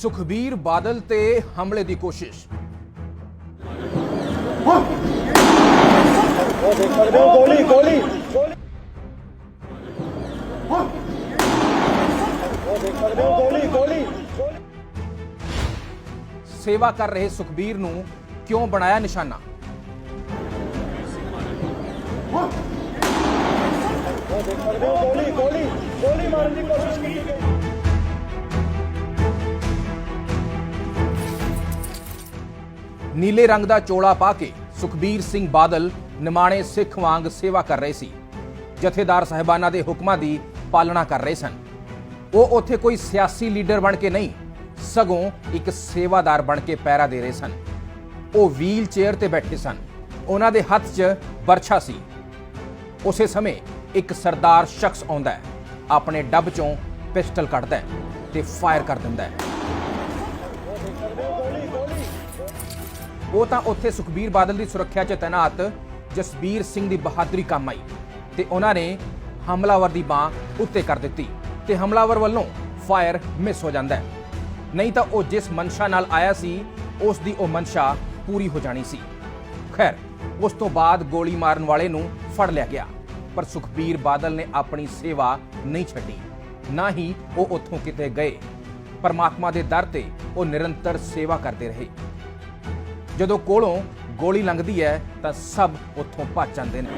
ਸੁਖਬੀਰ ਬਾਦਲ ਤੇ ਹਮਲੇ ਦੀ ਕੋਸ਼ਿਸ਼। ਗੋਲੀ ਗੋਲੀ ਗੋਲੀ ਗੋਲੀ ਸੇਵਾ ਕਰ ਰਹੇ ਸੁਖਬੀਰ ਨੂੰ ਕਿਉਂ ਬਣਾਇਆ ਨਿਸ਼ਾਨਾ? ਗੋਲੀ ਗੋਲੀ ਗੋਲੀ ਮਾਰਨ ਦੀ ਕੋਸ਼ਿਸ਼ ਕੀਤੀ ਗਈ। ਨੀਲੇ ਰੰਗ ਦਾ ਚੋਲਾ ਪਾ ਕੇ ਸੁਖਬੀਰ ਸਿੰਘ ਬਾਦਲ ਨਿਮਾਣੇ ਸਿੱਖ ਵਾਂਗ ਸੇਵਾ ਕਰ ਰਹੇ ਸੀ। ਜਥੇਦਾਰ ਸਾਹਿਬਾਨਾਂ ਦੇ ਹੁਕਮਾਂ ਦੀ ਪਾਲਣਾ ਕਰ ਰਹੇ ਸਨ। ਉਹ ਉੱਥੇ ਕੋਈ ਸਿਆਸੀ ਲੀਡਰ ਬਣ ਕੇ ਨਹੀਂ, ਸਗੋਂ ਇੱਕ ਸੇਵਾਦਾਰ ਬਣ ਕੇ ਪੈਰਾ ਦੇ ਰਹੇ ਸਨ। ਉਹ ਵੀਲ ਚੇਅਰ ਤੇ ਬੈਠੇ ਸਨ। ਉਹਨਾਂ ਦੇ ਹੱਥ 'ਚ ਬਰਛਾ ਸੀ। ਉਸੇ ਸਮੇਂ ਇੱਕ ਸਰਦਾਰ ਸ਼ਖਸ ਆਉਂਦਾ ਹੈ। ਆਪਣੇ ਡੱਬ 'ਚੋਂ ਪਿਸਟਲ ਕੱਢਦਾ ਹੈ ਤੇ ਫਾਇਰ ਕਰ ਦਿੰਦਾ ਹੈ। ਉਹ ਤਾਂ ਉੱਥੇ ਸੁਖਬੀਰ ਬਾਦਲ ਦੀ ਸੁਰੱਖਿਆ 'ਚ ਤੈਨਾਤ ਜਸਬੀਰ ਸਿੰਘ ਦੀ ਬਹਾਦਰੀ ਕੰਮ ਆਈ ਤੇ ਉਹਨਾਂ ਨੇ ਹਮਲਾਵਰ ਦੀ ਬਾਹ ਉੱਤੇ ਕਰ ਦਿੱਤੀ ਤੇ ਹਮਲਾਵਰ ਵੱਲੋਂ ਫਾਇਰ ਮਿਸ ਹੋ ਜਾਂਦਾ ਹੈ। ਨਹੀਂ ਤਾਂ ਉਹ ਜਿਸ ਮਨਸ਼ਾ ਨਾਲ ਆਇਆ ਸੀ, ਉਸ ਦੀ ਉਹ ਮਨਸ਼ਾ ਪੂਰੀ ਹੋ ਜਾਣੀ ਸੀ। ਖੈਰ, ਉਸ ਤੋਂ ਬਾਅਦ ਗੋਲੀ ਮਾਰਨ ਵਾਲੇ ਨੂੰ ਫੜ ਲਿਆ ਗਿਆ, ਪਰ ਸੁਖਬੀਰ ਬਾਦਲ ਨੇ ਆਪਣੀ ਸੇਵਾ ਨਹੀਂ ਛੱਡੀ। ਨਾ ਹੀ ਉਹ ਉੱਥੋਂ ਕਿਤੇ ਗਏ। ਪਰਮਾਤਮਾ ਦੇ ਦਰ ਤੇ ਉਹ ਨਿਰੰਤਰ ਸੇਵਾ ਕਰਦੇ ਰਹੇ। ਜਦੋਂ ਕੋਲੋਂ ਗੋਲੀ ਲੰਘਦੀ ਹੈ ਤਾਂ ਸਭ ਉੱਥੋਂ ਭੱਜ ਜਾਂਦੇ ਨੇ।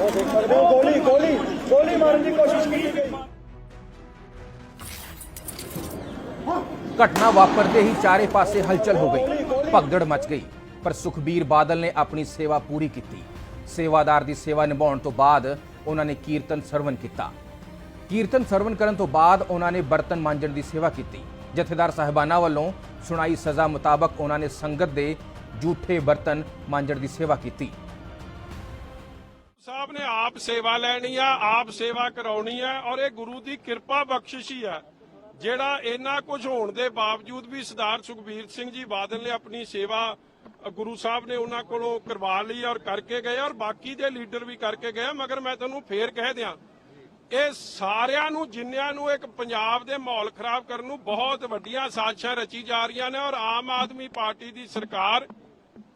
ਉਹ ਦੇਖ ਸਕਦੇ ਹੋ ਗੋਲੀ ਗੋਲੀ ਗੋਲੀ ਮਾਰਨ ਦੀ ਕੋਸ਼ਿਸ਼ ਕੀਤੀ ਗਈ। ਘਟਨਾ ਵਾਪਰਦੇ ਹੀ ਚਾਰੇ ਪਾਸੇ ਹਲਚਲ ਹੋ ਗਈ। ਭਗਦੜ ਮਚ ਗਈ। ਪਰ ਸੁਖਬੀਰ ਬਾਦਲ ਨੇ ਆਪਣੀ ਸੇਵਾ ਪੂਰੀ ਕੀਤੀ। ਸੇਵਾਦਾਰ ਦੀ ਸੇਵਾ ਨਿਭਾਉਣ ਤੋਂ ਬਾਅਦ ਉਹਨਾਂ ਨੇ ਕੀਰਤਨ ਸਰਵਨ ਕੀਤਾ। ਕੀਰਤਨ ਸਰਵਨ ਕਰਨ ਤੋਂ ਬਾਅਦ ਉਹਨਾਂ ਨੇ ਬਰਤਨ ਮਾਂਜਣ ਦੀ ਸੇਵਾ ਕੀਤੀ। ਜਥੇਦਾਰ ਸਾਹਿਬਾਨਾਂ ਵੱਲੋਂ ਸੁਣਾਈ ਸਜ਼ਾ ਮੁਤਾਬਕ ਉਹਨਾਂ ਨੇ ਸੰਗਤ ਦੇ ਝੂਠੇ ਬਰਤਨ ਮਾਂਜਣ ਦੀ ਸੇਵਾ ਕੀਤੀ। ਸਾਹਿਬ ਨੇ ਆਪ ਸੇਵਾ ਲੈਣੀ ਆ, ਆਪ ਸੇਵਾ ਕਰਾਉਣੀ ਆ ਔਰ ਇਹ ਗੁਰੂ ਦੀ ਕਿਰਪਾ ਬਖਸ਼ਿਸ਼ ਹੀ ਆ। ਜਿਹੜਾ ਇੰਨਾ ਕੁਝ ਹੋਣ ਦੇ ਬਾਵਜੂਦ ਵੀ ਸਰਦਾਰ ਸੁਖਬੀਰ ਸਿੰਘ ਜੀ ਬਾਦਲ ਨੇ ਆਪਣੀ ਸੇਵਾ ਗੁਰੂ ਸਾਹਿਬ ਨੇ ਉਹਨਾਂ ਕੋਲੋਂ ਕਰਵਾ ਲਈ ਔਰ ਕਰਕੇ ਗਏ ਔਰ ਬਾਕੀ ਦੇ ਲੀਡਰ ਵੀ ਕਰਕੇ ਗਏ। ਮਗਰ ਮੈਂ ਤੁਹਾਨੂੰ ਫੇਰ ਕਹਿ ਦਿਆਂ ਇਹ ਸਾਰਿਆਂ ਨੂੰ, ਜਿੰਨਿਆਂ ਨੂੰ ਇੱਕ ਪੰਜਾਬ ਦੇ ਮਾਹੌਲ ਖਰਾਬ ਕਰਨ ਨੂੰ ਬਹੁਤ ਵੱਡੀਆਂ ਸਾਜ਼ਿਸ਼ਾਂ ਰਚੀ ਜਾ ਰਹੀਆਂ ਨੇ ਔਰ ਆਮ ਆਦਮੀ ਪਾਰਟੀ ਦੀ ਸਰਕਾਰ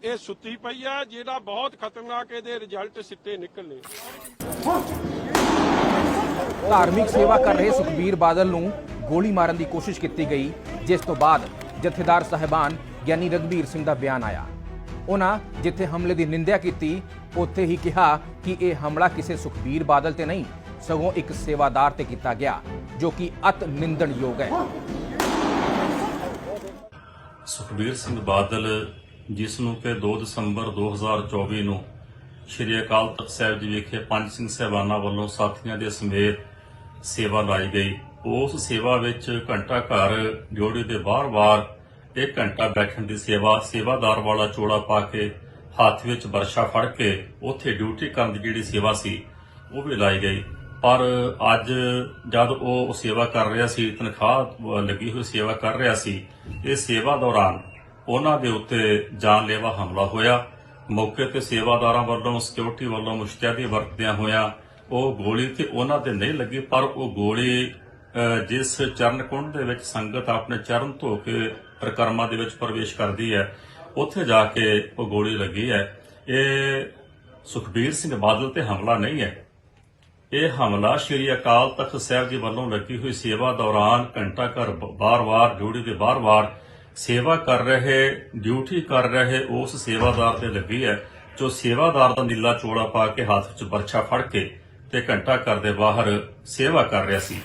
ਇਹ ਸੁੱਤੀ ਪਈ ਆ ਜਿਹੜਾ ਬਹੁਤ ਖਤਰਨਾਕ ਇਹਦੇ ਰਿਜ਼ਲਟ ਸਿੱਟੇ ਨਿਕਲਨੇ ਧਾਰਮਿਕ ਸੇਵਾ ਕਰ ਰਹੇ ਸੁਖਬੀਰ ਬਾਦਲ ਨੂੰ ਗੋਲੀ ਮਾਰਨ ਦੀ ਕੋਸ਼ਿਸ਼ ਕੀਤੀ ਗਈ, ਜਿਸ ਤੋਂ ਬਾਅਦ ਜਥੇਦਾਰ ਸਾਹਿਬਾਨ ਗਿਆਨੀ ਰਗਵੀਰ ਸਿੰਘ ਦਾ ਬਿਆਨ ਆਇਆ। ਉਹਨਾਂ ਜਿੱਥੇ ਹਮਲੇ ਦੀ ਨਿੰਦਿਆ ਕੀਤੀ, ਉੱਥੇ ਹੀ ਕਿਹਾ ਕਿ ਇਹ ਹਮਲਾ ਕਿਸੇ ਸੁਖਬੀਰ ਬਾਦਲ ਤੇ ਨਹੀਂ ਸਗੋਂ ਇੱਕ ਸੇਵਾਦਾਰ ਤੇ ਕੀਤਾ ਗਿਆ, ਜੋ ਕਿ ਅਤ ਨਿੰਦਣਯੋਗ ਹੈ। ਸੁਖਬੀਰ ਸਿੰਘ ਬਾਦਲ, ਜਿਸ ਨੂੰ ਕਿ 2 ਦਸੰਬਰ 2024 ਨੂੰ ਸ਼੍ਰੀ ਅਕਾਲ ਤਖਤ ਸਾਹਿਬ ਜੀ ਵਿਖੇ ਪੰਜ ਸਿੰਘ ਸਹਿਬਾਨਾਂ ਵੱਲੋਂ ਸਾਥੀਆਂ ਦੇ ਸਮੇਤ ਸੇਵਾ ਲਾਈ ਗਈ। ਉਸ ਸੇਵਾ ਵਿੱਚ ਘੰਟਾ ਘਰ ਜੋੜੀ ਦੇ ਬਾਰ-ਬਾਰ ਇੱਕ ਘੰਟਾ ਬੈਠਣ ਦੀ ਸੇਵਾ, ਸੇਵਾਦਾਰ ਵਾਲਾ ਚੋੜਾ ਪਾ ਕੇ ਹੱਥ ਵਿੱਚ ਵਰਸ਼ਾ ਫੜ ਕੇ ਉੱਥੇ ਡਿਊਟੀ ਕਰਨ ਦੀ ਜਿਹੜੀ ਸੇਵਾ ਸੀ, ਉਹ ਵੀ ਲਾਈ ਗਈ। ਪਰ ਅੱਜ ਜਦ ਉਹ ਸੇਵਾ ਕਰ ਰਿਹਾ ਸੀ, ਤਨਖਾਹ ਲੱਗੀ ਹੋਈ ਸੇਵਾ ਕਰ ਰਿਹਾ ਸੀ, ਇਹ ਸੇਵਾ ਦੌਰਾਨ ਉਹਨਾਂ ਦੇ ਉੱਤੇ ਜਾਨਲੇਵਾ ਹਮਲਾ ਹੋਇਆ। ਮੌਕੇ ਤੇ ਸੇਵਾਦਾਰਾਂ ਵੱਲੋਂ ਸਿਕਿਉਰਿਟੀ ਵੱਲੋਂ ਮੁਸ਼ਤੈਦੀ ਵਰਤਦਿਆਂ ਹੋਇਆਂ ਉਹ ਗੋਲੀ ਤੇ ਉਹਨਾਂ ਤੇ ਨਹੀਂ ਲੱਗੀ, ਪਰ ਉਹ ਗੋਲੀ ਜਿਸ ਚਰਨ ਕੁੰਡ ਦੇ ਵਿੱਚ ਸੰਗਤ ਆਪਣੇ ਚਰਨ ਧੋ ਕੇ ਪ੍ਰਕਰਮਾਂ ਦੇ ਵਿੱਚ ਪ੍ਰਵੇਸ਼ ਕਰਦੀ ਹੈ, ਉੱਥੇ ਜਾ ਕੇ ਉਹ ਗੋਲੀ ਲੱਗੀ ਹੈ। ਇਹ ਸੁਖਬੀਰ ਸਿੰਘ ਬਾਦਲ ਤੇ ਹਮਲਾ ਨਹੀਂ ਹੈ। ਇਹ ਹਮਲਾ ਸ਼੍ਰੀ ਅਕਾਲ ਤਖਤ ਸਾਹਿਬ ਜੀ ਵੱਲੋਂ ਲੱਗੀ ਹੋਈ ਸੇਵਾ ਦੌਰਾਨ ਘੰਟਾ ਘਰ ਬਾਰ-ਬਾਰ ਡਿਊਟੀ ਦੇ ਬਾਰ-ਬਾਰ ਸੇਵਾ ਕਰ ਰਹੇ, ਡਿਊਟੀ ਕਰ ਰਹੇ ਉਸ ਸੇਵਾਦਾਰ ਤੇ ਲੱਗੀ ਹੈ, ਜੋ ਸੇਵਾਦਾਰ ਦਾ ਨੀਲਾ ਚੋੜਾ ਪਾ ਕੇ ਹੱਥ ਵਿੱਚ ਬਰਛਾ ਫੜ ਕੇ ਤੇ ਘੰਟਾ ਘਰ ਦੇ ਬਾਹਰ ਸੇਵਾ ਕਰ ਰਿਹਾ ਸੀ।